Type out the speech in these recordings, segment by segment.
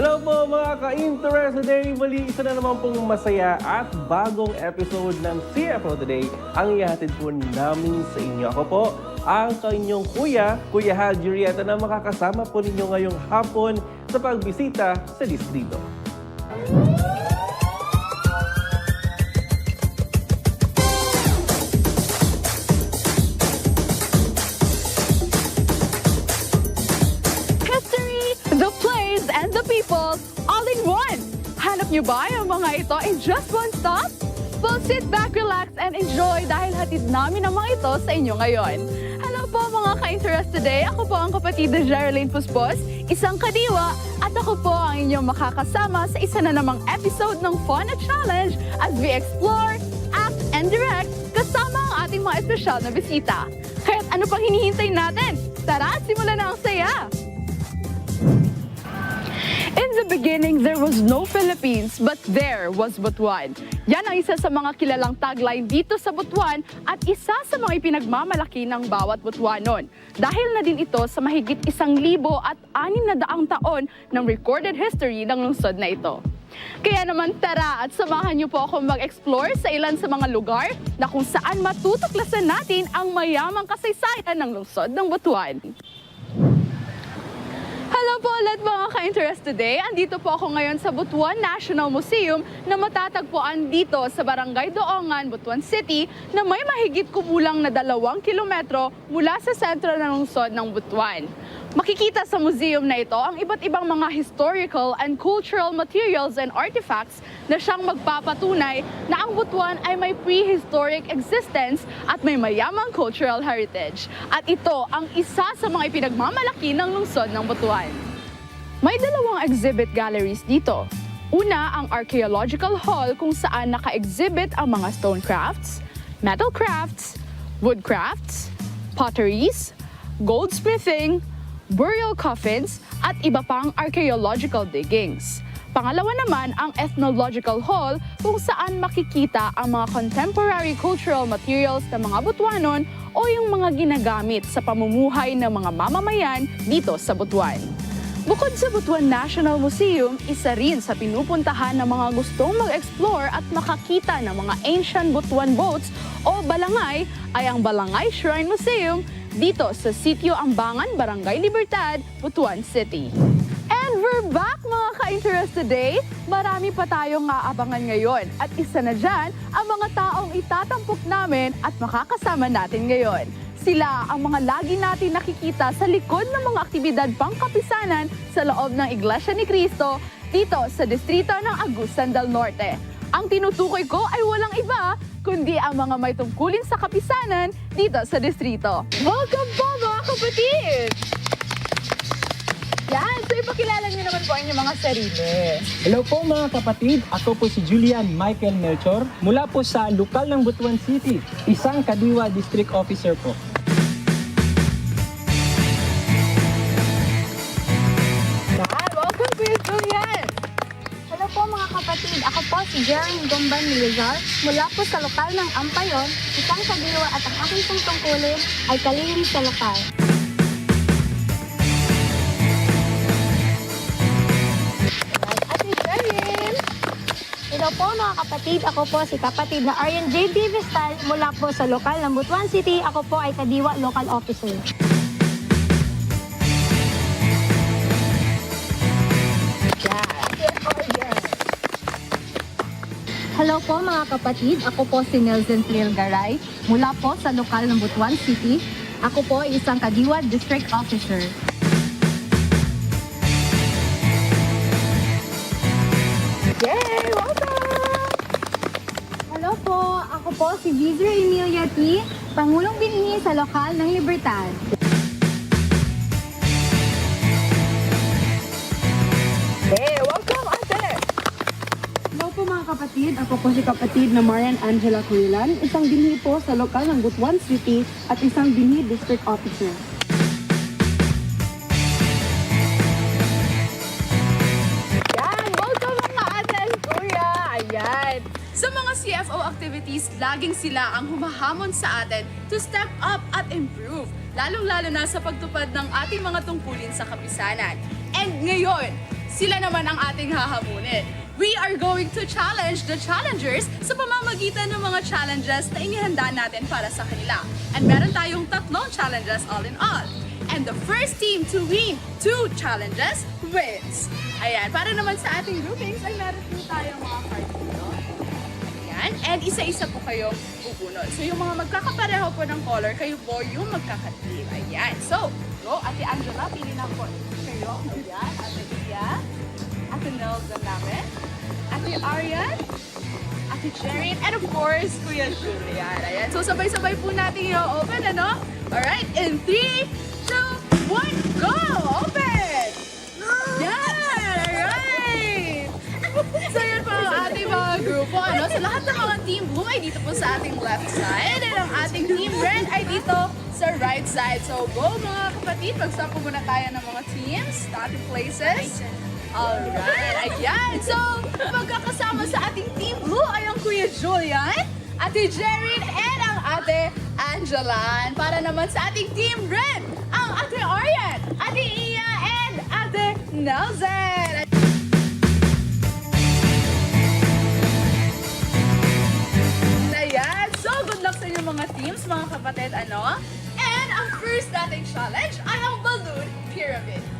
Hello po mga ka-interest today. Muli isa na naman pong masaya at bagong episode ng CFO Today ang ihatid po namin sa inyo. Ako po ang kanyang kuya, Kuya Hal Jurieta na makakasama po ninyo ngayong hapon sa pagbisita sa distrito. Niyo ba yung mga ito in just one stop? Well, sit back, relax, and enjoy dahil hatid namin ang mga ito sa inyo ngayon. Hello po mga ka-interest today. Ako po ang kapatid na Geraldine Puspos, isang kadiwa, at ako po ang inyong makakasama sa isa na namang episode ng Fun at Challenge as we explore, act, and direct kasama ang ating mga espesyal na bisita. Kaya't ano pang hinihintay natin? Tara, simulan na ang saya! In the beginning, there was no Philippines, but there was Butuan. Yan ang isa sa mga kilalang tagline dito sa Butuan at isa sa mga ipinagmamalaki ng bawat Butuanon. Dahil na din ito sa mahigit isang libo at anim na daang taon ng recorded history ng lungsod na ito. Kaya naman tara at samahan niyo po ako mag-explore sa ilan sa mga lugar na kung saan matutuklasan natin ang mayamang kasaysayan ng lungsod ng Butuan. Hello po ulit mga ka-interest today. Andito po ako ngayon sa Butuan National Museum na matatagpuan dito sa Barangay Doongan, Butuan City na may mahigit kumulang na dalawang kilometro mula sa sentro ng lungsod ng Butuan. Makikita sa museum na ito ang iba't ibang mga historical and cultural materials and artifacts na siyang magpapatunay na ang Butuan ay may prehistoric existence at may mayamang cultural heritage. At ito ang isa sa mga ipinagmamalaki ng lungsod ng Butuan. May dalawang exhibit galleries dito. Una, ang Archaeological Hall kung saan naka-exhibit ang mga stone crafts, metal crafts, wood crafts, potteries, goldsmithing, burial coffins, at iba pang archaeological diggings. Pangalawa naman ang Ethnological Hall kung saan makikita ang mga contemporary cultural materials ng mga Butuanon o yung mga ginagamit sa pamumuhay ng mga mamamayan dito sa Butuan. Bukod sa Butuan National Museum, isa rin sa pinupuntahan ng mga gustong mag-explore at makakita ng mga ancient Butuan boats o balangay ay ang Balangay Shrine Museum dito sa Sitio Ambangan, Barangay Libertad, Butuan City. And we're back mga ka-interest today. Marami pa tayong aabangan ngayon. At isa na dyan, ang mga taong itatampok namin at makakasama natin ngayon. Sila ang mga lagi natin nakikita sa likod ng mga aktibidad pangkapisanan sa loob ng Iglesia ni Cristo dito sa distrito ng Agusan del Norte. Ang tinutukoy ko ay walang iba kundi ang mga may tungkulin sa kapisanan dito sa distrito. Welcome po mga kapatid! Yan, so ipakilala niyo naman po ang inyong mga sarili. Hello po mga kapatid, ako po si Julian Michael Melchor mula po sa lokal ng Butuan City, isang Kadiwa District Officer po. Kapatid, ako po si Jeremy Gomban Milizar mula po sa lokal ng Ampayon, isang kadiwa at ang aking pong tungkulin ay kalihim sa lokal. Ate Sherin! Hello po mga kapatid, ako po si kapatid na Aryan J. Vistal mula po sa lokal ng Butuan City. Ako po ay kadiwa local officer. Hello po mga kapatid, ako po si Nelson Garay mula po sa lokal ng Butuan City. Ako po ay isang kadiwa district officer. Yay! Welcome! Hello po, ako po si Vizra Emilia T, Pangulong Binhi sa lokal ng Libertad. Kapatid, ako po si kapatid na Marian Angela Cuilan, isang binhi po sa lokal ng Butuan City at isang binhi district officer. Yan! Welcome mga ate and kuya! Ayan! Sa mga CFO activities, laging sila ang humahamon sa atin to step up at improve, lalong-lalo na sa pagtupad ng ating mga tungkulin sa kapisanan. And ngayon, sila naman ang ating hahamunin. We are going to challenge the challengers sa pamamagitan ng mga challenges na inihanda natin para sa kanila. And meron tayong tatlong challenges all in all. And the first team to win two challenges wins. Ayan, para naman sa ating groupings ay meron po tayong mga cards dito. Ayan, and isa-isa po kayong bubunod. So yung mga magkakapareho po ng color, kayo po yung magkakateam. Ayan, so, go, Ate Angela, pili na po kayo. Ayan, Ate Iya, Ate Nelson namin, Ate Arian, Ate Jerry, and of course, Kuya Julian. Ayan, so sabay-sabay po natin yung open, ano? Alright, in 3, 2, 1, go! Open! Yan! Alright! So yun po ang ating mga grupo. Ano? So lahat ng mga team blue ay dito po sa ating left side. And ang ating team red ay dito sa right side. So go mga kapatid, magsampo muna tayo ng mga teams, starting places. Alright, ayan. So, magkakasama sa ating team blue ay ang Kuya Julian, Ate Jerin, and ang Ate Angela. And Para naman sa ating team red, ang Ate Arian, Ate Iya, and Ate Nelson. Ayan. So, good luck sa inyong mga teams, mga kapatid, ano? And ang first nating challenge ay ang balloon pyramid.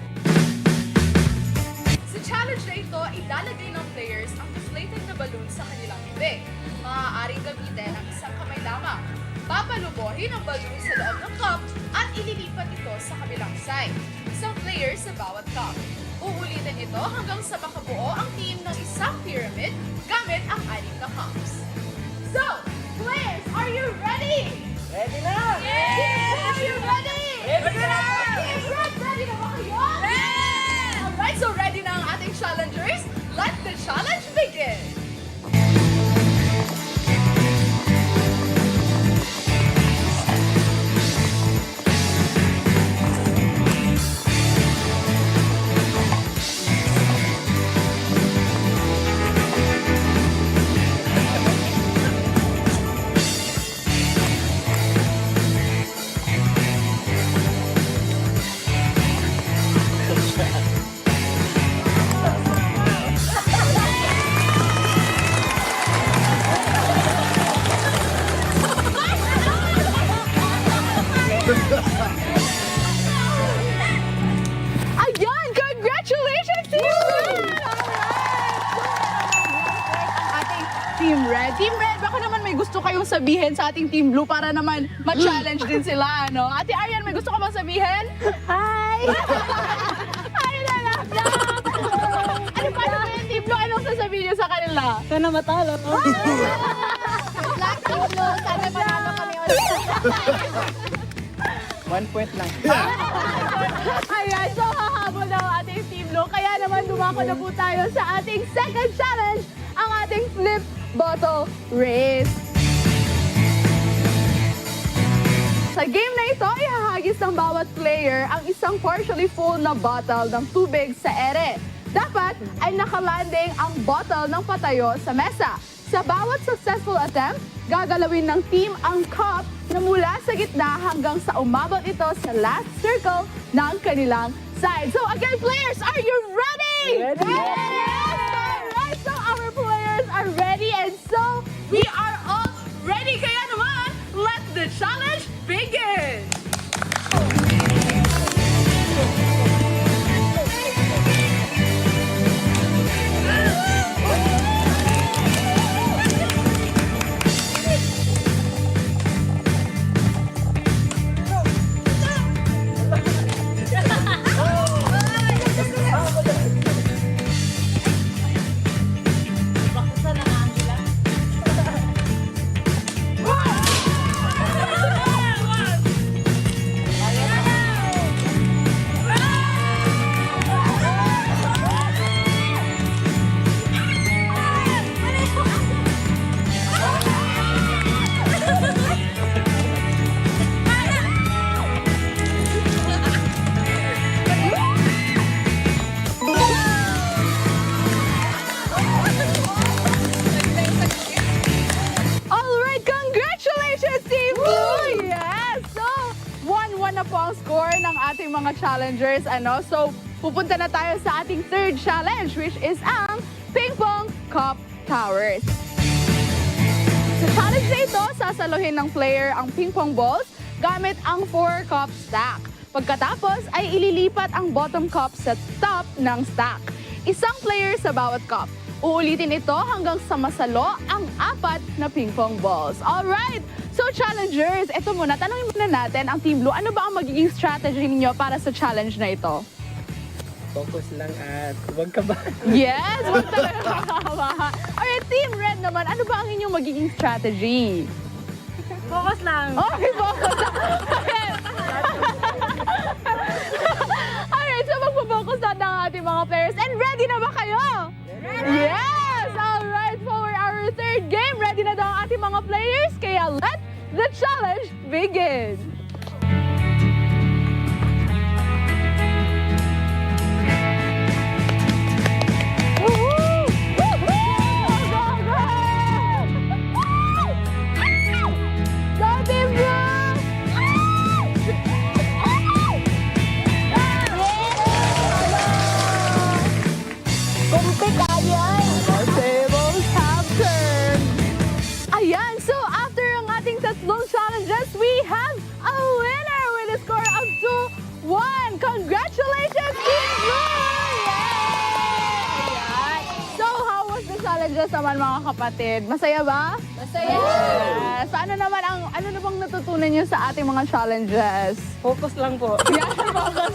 Sa challenge na ito, ilalagay ng players ang deflated na balloon sa kanilang bibig. Maaaring gamitin ang isang kamay lamang. Papalubohin ang balloon sa loob ng cup at ililipat ito sa kabilang side. Isang player sa bawat cup. Uulitin ito hanggang sa makabuo ang team ng isang pyramid gamit ang anim na cups. So, players, are you ready? Ready na! Yes! Are you ready? Ready na! Red, ready challengers? Let the challenge begin! Sabihin sa ating Team Blue para naman ma-challenge din sila, ano? Ate Arian, may gusto ka bang sabihin? Hi! Hi na lang! Ano pa naman yung Team Blue? Anong sasabihin niyo sa kanila? Sana matalo. Black Team Blue, sana panalo kami ulit. One point lang. Ayan, so hahabol na ang ating Team Blue. Kaya naman dumako na po tayo sa ating second challenge, ang ating flip bottle race. Sa game na ito, ihahagis ng bawat player ang isang partially full na bottle ng tubig sa ere. Dapat ay nakalanding ang bottle ng patayo sa mesa. Sa bawat successful attempt, gagalawin ng team ang cup na mula sa gitna hanggang sa umabot ito sa last circle ng kanilang side. So again, players, are you ready? Ready! Yes! Alright, so our players are ready and so we are all ready. Kaya naman, let the challenge begin! 1 na po ang score ng ating mga challengers. Ano? So, pupunta na tayo sa ating third challenge, which is ang Ping Pong Cup Towers. Sa challenge na ito, sasaluhin ng player ang ping pong balls gamit ang 4 cup stack. Pagkatapos ay ililipat ang bottom cup sa top ng stack. Isang player sa bawat cup. Uulitin ito hanggang sa masalo ang apat na ping pong balls. Alright! So challengers, ito muna, tanongin muna natin ang Team Blue, ano ba ang magiging strategy ninyo para sa challenge na ito? Focus lang at huwag ka ba? Yes! Huwag talaga kakawa. Alright, Team Red naman, ano ba ang inyong magiging strategy? Focus lang. Okay, focus. Alright. Alright, so magpo-focus na ang ating mga players. And ready na ba kayo? Yes! Alright, for our third game, ready na daw ang ating mga players. Kaya let the challenge begin! Challenges naman mga kapatid? Masaya ba? Masaya! Yes. Paano naman ang, ano na bang natutunan niyo sa ating mga challenges? Focus lang po. Yan, focus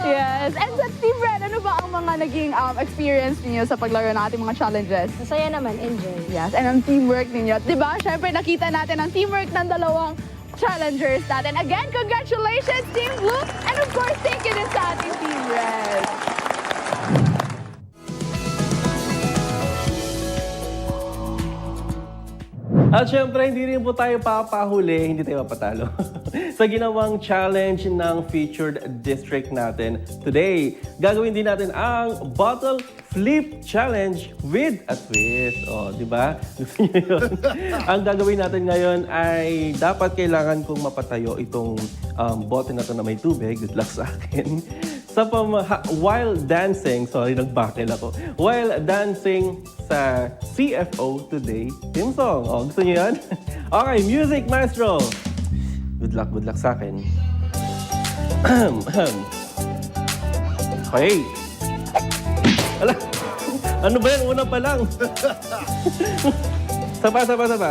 yes. And sa Team Red, ano ba ang mga naging um, experience niyo sa paglaro ng ating mga challenges? Masaya naman, enjoy. Yes, and ang teamwork ninyo. Di ba? Siyempre, nakita natin ang teamwork ng dalawang challengers natin. Again, congratulations, Team Blue! And of course, thank you din sa ating Team Red. At syempre, hindi rin po tayo papahuli, hindi tayo mapatalo. sa ginawang challenge ng featured district natin. Today, gagawin din natin ang Bottle Flip Challenge with a twist. O, di ba? Ang gagawin natin ngayon ay dapat kailangan kong mapatayo itong um, bote na to na may tubig. Good luck sa akin. sa pamaha- while dancing, sorry, nagbakil ako. While dancing sa CFO Today Team Song. O, gusto niyo yan? okay, music maestro. Good luck, good luck sa akin. okay. Ala, ano ba yan? Una pa lang. saba, saba, saba.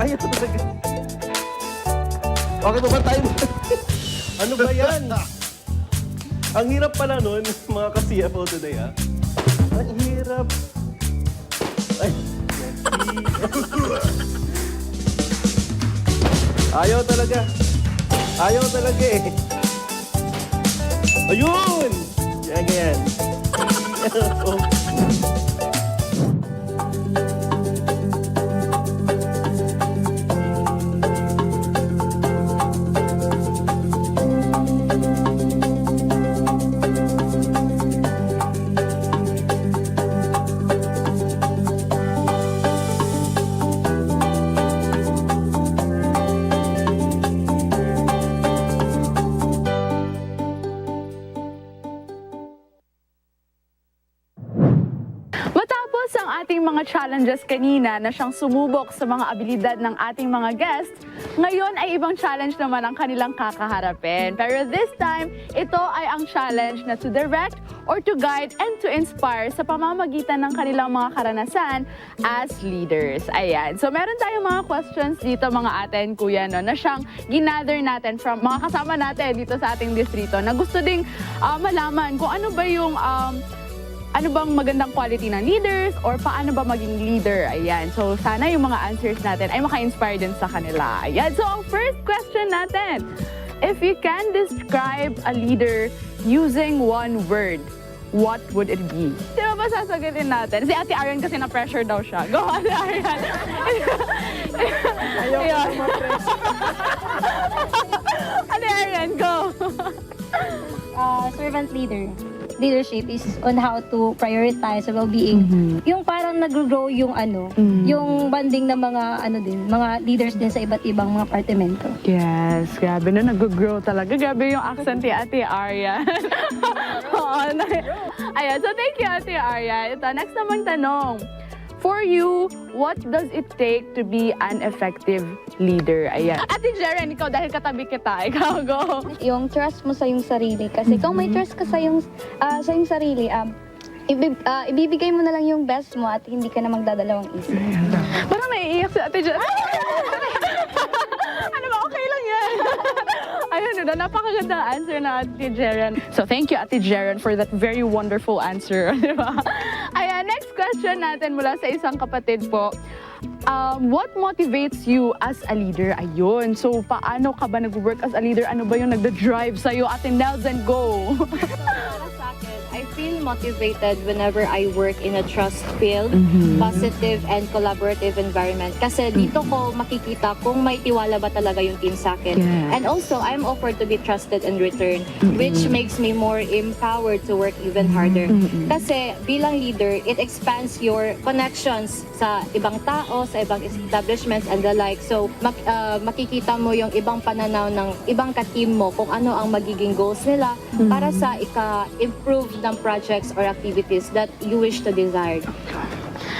Ayaw talaga. Okay pa ba tayo? ano ba yan? Ang hirap pala nun, mga ka-CFO today, ha? Ang hirap. Ay, merci. Ayaw talaga. Ayaw talaga eh. Ayun! Yan. Oh. Challenges kanina na siyang sumubok sa mga abilidad ng ating mga guests, ngayon ay ibang challenge naman ang kanilang kakaharapin. Pero this time, ito ay ang challenge na to direct or to guide and to inspire sa pamamagitan ng kanilang mga karanasan as leaders. Ayan. So meron tayong mga questions dito mga aten, kuya, no, na siyang ginather natin from mga kasama natin dito sa ating distrito na gusto ding ah, malaman kung ano ba yung um, ano bang magandang quality ng leaders or paano ba maging leader? Ayan. So, sana yung mga answers natin ay maka-inspire din sa kanila. Ayan. So, ang first question natin, if you can describe a leader using one word, what would it be? Sino ba sasagutin natin? Si Ate Arian kasi na-pressure daw siya. Go, Ate Arian. Ayaw ko Ate Arian, go. Uh, servant leader. Leadership is on how to prioritize the well-being. Yung parang nag-grow yung ano, yung banding ng mga ano din, mga leaders din sa iba't ibang mga partimento. Yes, grabe na nag-grow talaga. Grabe yung accent ni Ate Arya. Oo, Ayan, so thank you Ate Arya. Ito, next namang tanong. For you, what does it take to be an effective leader? Ayan. Ate Jeren, ikaw dahil katabi kita, ikaw go. Yung trust mo sa yung sarili. Kasi kung may trust ka sa yung, ah, sa yung sarili, um, ibib- ah, ibibigay mo na lang yung best mo at hindi ka na magdadalawang isip. Parang naiiyak si Ate Jeren. ano ba? Okay lang yan. Ayun, no, napakagandang answer na Ate Jeren. So, thank you, Ate Jeren, for that very wonderful answer. Di ba? Question natin mula sa isang kapatid po. Um, what motivates you as a leader? Ayun. So, paano ka ba nag-work as a leader? Ano ba yung nagda-drive sa'yo? Ate Nelson, go! motivated whenever I work in a trust-filled, positive, and collaborative environment. Kasi dito ko makikita kung may tiwala ba talaga yung team sa akin. Yes. And also, I'm offered to be trusted in return, which makes me more empowered to work even harder. Kasi bilang leader, it expands your connections sa ibang tao, sa ibang establishments and the like. So, mak- uh, makikita mo yung ibang pananaw ng ibang ka-team mo kung ano ang magiging goals nila para sa ika-improve ng projects or activities that you wish to desire.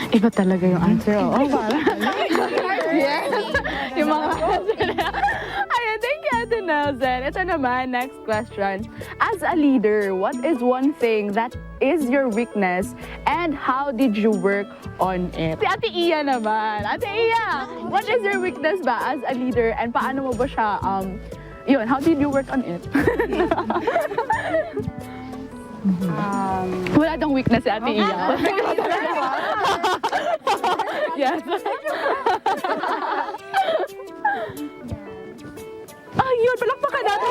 Iba talaga yung answer. Oo, parang. yes. yung mga Ayan, thank you, Ate Nelson. Ito naman, next question. As a leader, what is one thing that is your weakness and how did you work on it? Si Ate Iya naman. Ate Iya, what is your weakness ba as a leader and paano mo ba siya, um, yun, how did you work on it? Wala dang weakness si Ate Iya. yes. Ah, yun, palakpakan natin.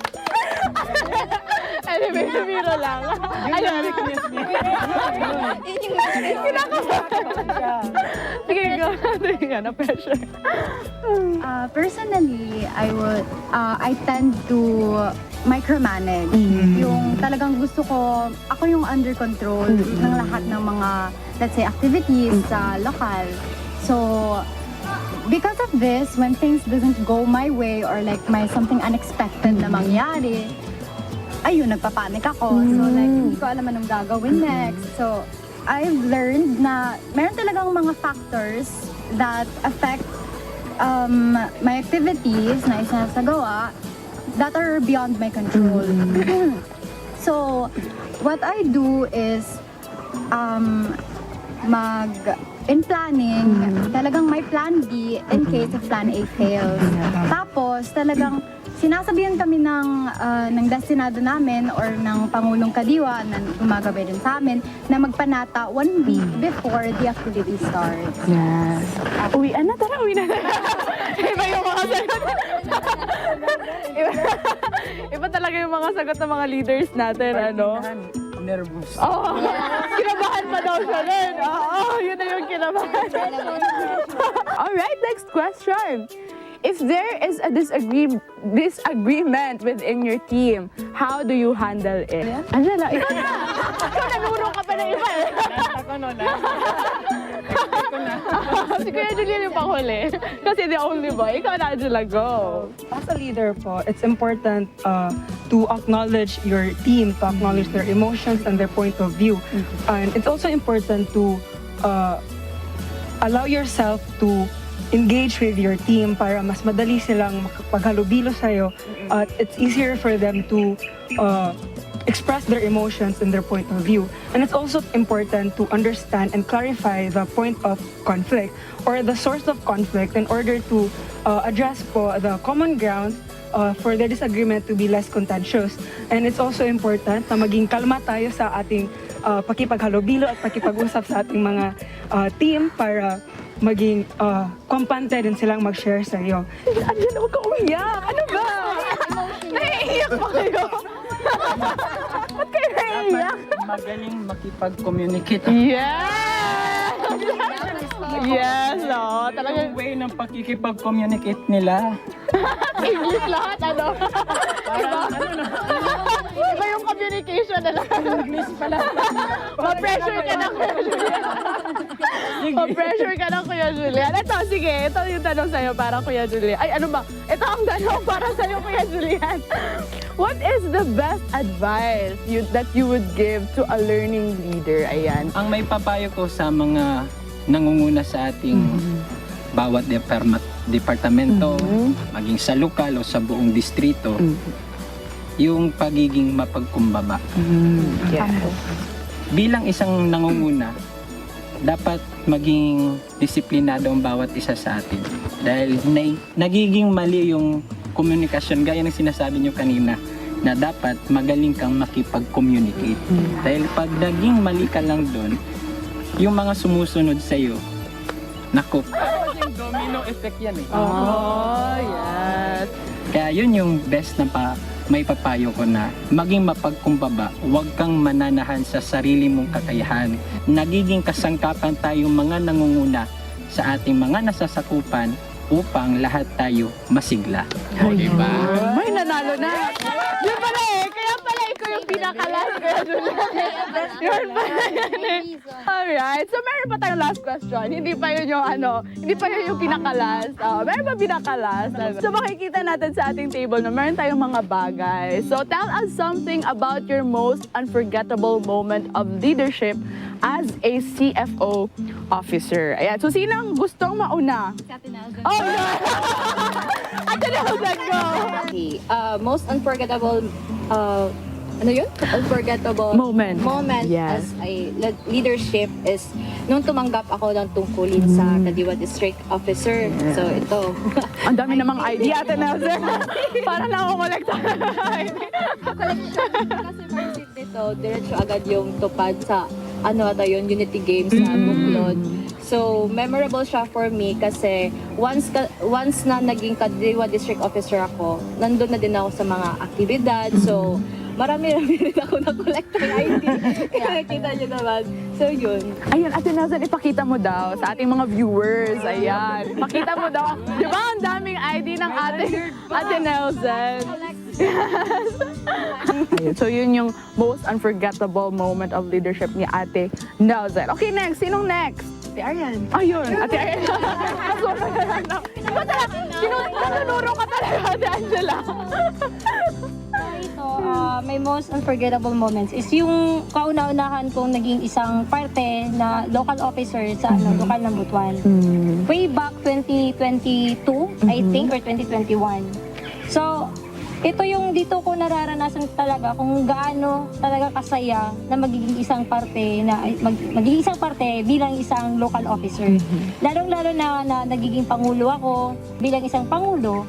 anyway, biro lang. Ayun. Kinakabahan. Sige, go. Sige, na-pressure. Uh, personally, I would, uh, I tend to micromanage. Yung talagang gusto ko, ako yung under control ng lahat ng mga, let's say, activities sa lokal. So, because of this, when things doesn't go my way or like may something unexpected na mangyari, ayun, nagpapanik ako. So, like, hindi ko alam anong gagawin next. So, I've learned na meron talagang mga factors that affect um, my activities na isinasagawa that are beyond my control. so, what I do is um, mag in planning, talagang may plan B in case if plan A fails. Tapos, talagang sinasabihan kami ng, ah, ng destinado namin or ng Pangulong Kadiwa na gumagabay din sa amin na magpanata one week before the activity starts. Yes. Uwi na, tara, uwi na. Iba yung mga sagot. Iba, iba talaga yung mga sagot ng mga leaders natin, ano? Nervous. Oo. Kinabahan pa daw siya rin. Oo, yun na yung kinabahan. Alright, next question. If there is a disagree disagreement within your team, how do you handle it? Angela, ikaw na! Ikaw nanuro ka pa ng iba eh. Ako no na. si Kuya Julian yung panghuli. Kasi the only boy. Ikaw na, Angela, go. As a leader po, it's important uh, to acknowledge your team, to acknowledge their emotions and their point of view. And it's also important to uh, allow yourself to engage with your team para mas madali silang makapaghalubilo sa'yo at it's easier for them to uh, express their emotions and their point of view. And it's also important to understand and clarify the point of conflict or the source of conflict in order to uh, address po the common ground uh, for the disagreement to be less contentious. And it's also important na maging kalma tayo sa ating uh, pakipaghalubilo at pakipag-usap sa ating mga uh, team para maging uh, kampante din silang mag-share sa iyo. Angela, huwag ka umiyak. Ano ba? Naiiyak pa kayo? Ba't kayo naiiyak? Magaling makipag-communicate. Yeah! Yes, no. Talagang Yung way ng pakikipag-communicate nila. English lahat, ano? Iba, iba yung communication nila. English pala. Ma-pressure ka na, Kuya Julian. Ma-pressure ka na, Kuya Julian. Ito, sige. Ito yung tanong sa'yo para Kuya Julian. Ay, ano ba? Ito ang tanong para sa'yo, Kuya Julian. What is the best advice you, that you would give to a learning leader? Ayan. Ang may papayo ko sa mga nangunguna sa ating bawat department, departamento, maging sa lokal o sa buong distrito, yung pagiging mapagkumbaba. Yeah. Bilang isang nangunguna, dapat maging disiplinado ang bawat isa sa atin. Dahil na, nagiging mali yung komunikasyon, gaya ng sinasabi nyo kanina, na dapat magaling kang makipag-communicate. Dahil pag naging mali ka lang doon, yung mga sumusunod sa'yo, naku. domino effect yan eh. Oh, yes. Kaya yun yung best na pa, may papayo ko na maging mapagkumbaba, huwag kang mananahan sa sarili mong kakayahan. Nagiging kasangkapan tayong mga nangunguna sa ating mga nasasakupan upang lahat tayo masigla. O, diba? May nanalo na. Yun pala eh. Ikaw yung pinakalas, Kuya Julian. Yun pala yan eh. Alright. So meron pa tayong last question. Hindi pa yun yung ano, hindi pa yun yung pinakalas. Oh, meron pa pinakalas. So makikita natin sa ating table na meron tayong mga bagay. So tell us something about your most unforgettable moment of leadership as a CFO officer. Ayan. So sino ang gustong mauna? Oh, yeah. Ate Nelson, go! Okay. Uh, most unforgettable, uh, ano yun? Unforgettable Moment. moment Yes. as a le- leadership is nung tumanggap ako ng tungkulin sa Kadiwa District Officer. So ito. Ang dami namang ID, Ate Nelson. Para nakukolekta ng ID. Kasi dito, diretso agad yung tupad sa ano ata yun, Unity Games sa Buklod. So, memorable siya for me kasi once ka, once na naging Kadiwa District Officer ako, nandun na din ako sa mga aktibidad. So, marami-rami rin ako na-collect ng ID. Kaya kita nyo naman. So, yun. Ayan, Ate Nelson, ipakita mo daw sa ating mga viewers. Ayan, ipakita mo daw. Di ba ang daming ID ng Ate, Ate Nelson? Yes. Ayun, so yun yung most unforgettable moment of leadership ni Ate Nelson. Okay, next. Sinong next? Si Arian. Ayun, Ate. Diba talaga, sinu- nanunuro ka talaga, Ate Angela. Ito, ah, may most unforgettable moments is yung kauna-unahan kong naging isang parte na local officer sa ano, lokal ng Butuan. Way back 2022, I think, or 2021. So, ito yung dito ko nararanasan talaga kung gaano talaga kasaya na magiging isang parte na mag, magiging isang parte bilang isang local officer. Lalong-lalo na, na nagiging pangulo ako bilang isang pangulo.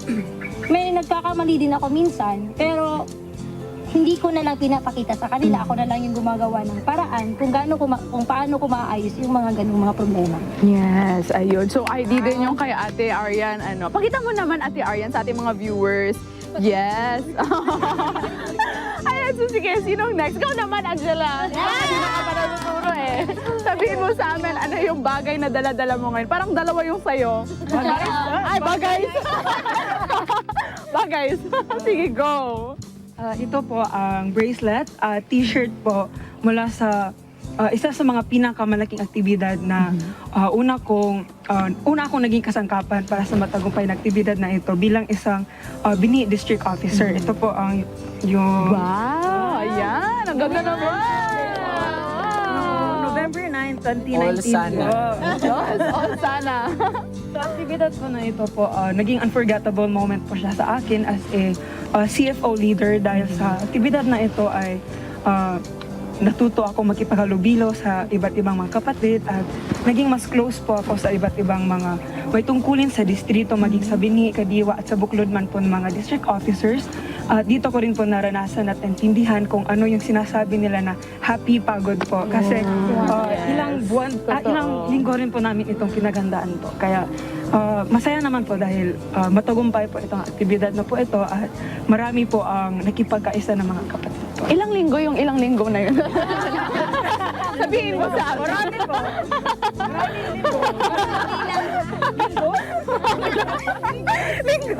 May nagkakamali din ako minsan, pero hindi ko na lang pinapakita sa kanila. Ako na lang yung gumagawa ng paraan kung gaano ko kung paano ko maayos yung mga ganung mga problema. Yes, ayun. So ID din yung kay Ate Arian. Ano, pakita mo naman Ate Arian sa ating mga viewers. Yes. Ayan, so sige, sinong next? Ikaw naman, Angela. Sino ka pa natuturo eh. Sabihin mo sa amin, ano yung bagay na dala-dala mo ngayon? Parang dalawa yung sa'yo. Bagay? Ay, bagay. bagay. sige, go. Ah, ito po ang bracelet, ah, t-shirt po mula sa ah, isa sa mga pinakamalaking aktibidad na ah, una kong ah, una akong naging kasangkapan para sa matagumpay na aktibidad na ito bilang isang ah, Bini District Officer. Ito po ang yung Wow, ayan. Ang ganda naman. November 9, 2019 All sana. po. Yes, all sana. Aktibidad ko na ito po, ah, naging unforgettable moment po siya sa akin as a ah, CFO leader dahil sa aktibidad na ito ay ah, natuto ako makipaghalubilo sa iba't ibang mga kapatid at naging mas close po ako sa iba't ibang mga may tungkulin sa distrito, maging sa Bini, Kadiwa at sa Buklod man po ng mga district officers. At dito ko rin po naranasan at intindihan kung ano yung sinasabi nila na happy pagod po. Kasi ah, ilang buwan, ah, ilang linggo rin po namin itong pinagandaan po. Kaya ah, masaya naman po dahil ah, matagumpay po itong aktibidad na po ito at marami po ang nakipagkaisa ng mga kapatid po. Ilang linggo yung ilang linggo na yun? Sabihin mo sa amin. Marami po. Marami po.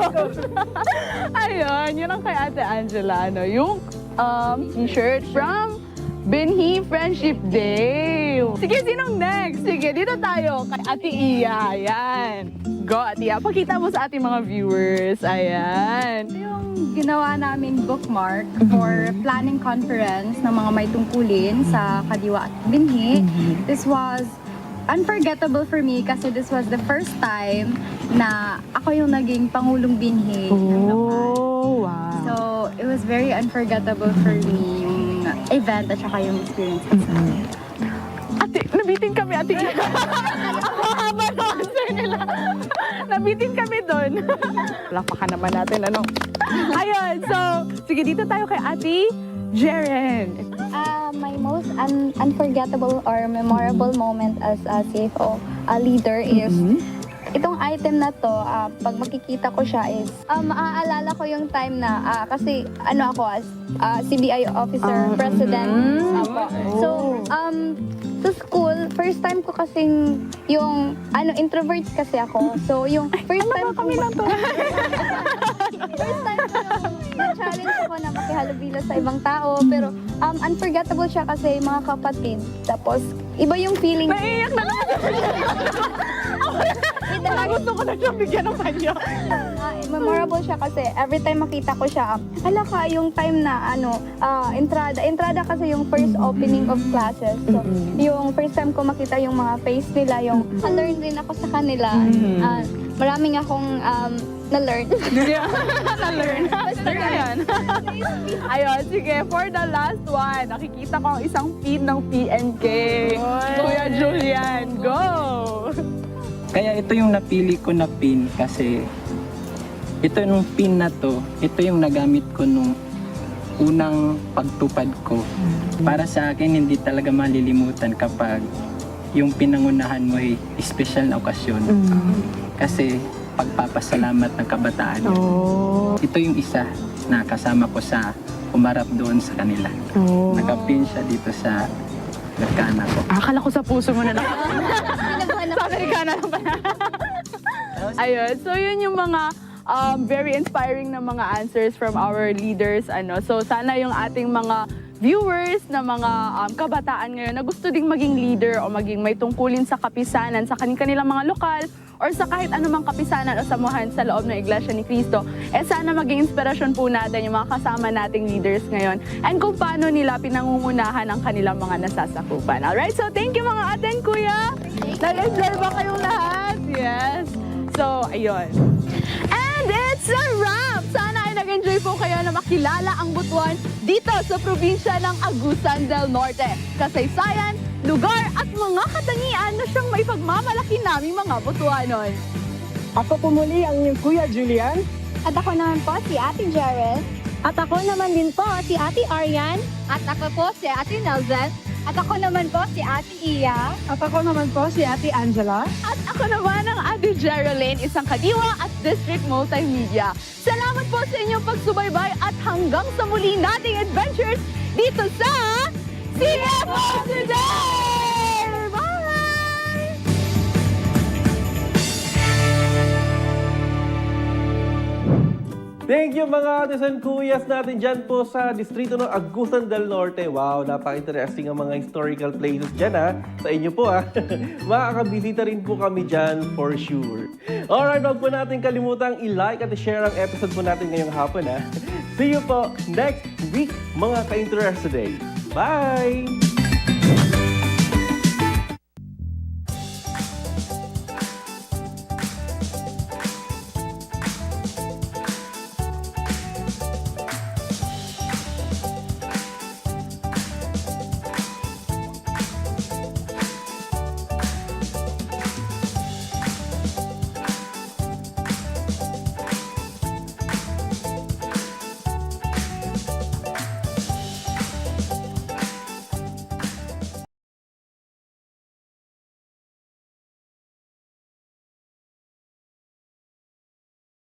Ayun, yun ang kay Ate Angela, ano, yung um, t-shirt from Benhi Friendship Day. Sige, sinong next? Sige, dito tayo kay Ate Iya. Ayan. Go, Ate Iya. Pakita mo sa ating mga viewers. Ayan. Ito yung ginawa naming bookmark for planning conference ng mga may tungkulin sa Kadiwa at Binhi. This was unforgettable for me kasi this was the first time na ako yung naging Pangulong Binhi ng lokal. Oh, wow. So, it was very unforgettable for me yung event at saka yung experience. Ate, kami, Ate Iya. Ang haba ng answer nila. nabitin kami doon. Lapakan naman natin, ano? Ayun, so, sige, dito tayo kay Ate Jeren. Ah, my most un- unforgettable or memorable moment as a CFO uh, leader is itong item na to, ah, pag makikita ko siya is, ah, maaalala ko yung time na, ah, kasi ano ako as ah, CBI officer, Ah, president. mhm. Apo. So, um, sa school, first time ko kasing yung, ano, introvert kasi ako. So, yung first time ko, kami lang to. first time ko yung na-challenge ako na makihalubilo sa ibang tao. Pero, um, unforgettable siya kasi mga kapatid. Tapos, iba yung feeling. Naiiyak na lang. Parang gusto ko na siyang bigyan ng panyo. Ah, memorable siya kasi every time makita ko siya, hala ka yung time na ano, ah, entrada. Entrada kasi yung first opening of classes. So, yung first time ko makita yung mga face nila, yung learn din ako sa kanila. Ah, maraming akong um, na-learn. Na-learn. Basta yan. Ayun, sige, for the last one, nakikita ko ang isang pin ng PNK. Kuya Julian, go! Kaya ito yung napili ko na pin kasi ito nung pin na to, ito yung nagamit ko nung unang pagtupad ko. Para sa akin, hindi talaga malilimutan kapag yung pinangunahan mo ay special na okasyon. Kasi pagpapasalamat ng kabataan. Ito yung isa na kasama ko sa umarap doon sa kanila. Nakapin siya dito sa Merkana ko. Akala ko sa puso mo na lang. sa Amerikana lang pala. Ayun, so yun yung mga um, very inspiring na mga answers from our leaders. Ano. So sana yung ating mga viewers na mga um, kabataan ngayon na gusto ding maging leader o maging may tungkulin sa kapisanan sa kanilang mga lokal or sa kahit anumang kapisanan o samuhan sa loob ng Iglesia ni Cristo, eh sana maging inspirasyon po natin yung mga kasama nating leaders ngayon and kung paano nila pinangungunahan ang kanilang mga nasasakupan. Alright, so thank you mga ate and kuya! Nag-enjoy ba kayong lahat? Yes! So, ayun. And it's a wrap! Sana ay nag-enjoy po kayo na makilala ang Butuan dito sa probinsya ng Agusan del Norte. Kasaysayan, lugar at mga katangian na siyang may pagmamalaki naming mga Butuanon. Ako po muli ang inyong Kuya Julian. At ako naman po si Ate Jeren. At ako naman din po, si Ate Arian. At ako po si Ate Nelson. At ako naman po si Ate Iya. At ako naman po si Ate Angela. At ako naman ang Ate Geraldine, isang kadiwa at District Multimedia. Salamat po sa inyong pagsubaybay at hanggang sa muli nating adventures dito sa CFO Today! Bye! Thank you mga atis and kuyas natin dyan po sa distrito ng Agusan del Norte. Wow, napaka-interesting ang mga historical places dyan ha. Sa inyo po ha. Makakabisita rin po kami dyan for sure. Alright, wag po natin kalimutang i-like at i-share ang episode po natin ngayong hapon ha. See you po next week mga ka-interest today. Bye!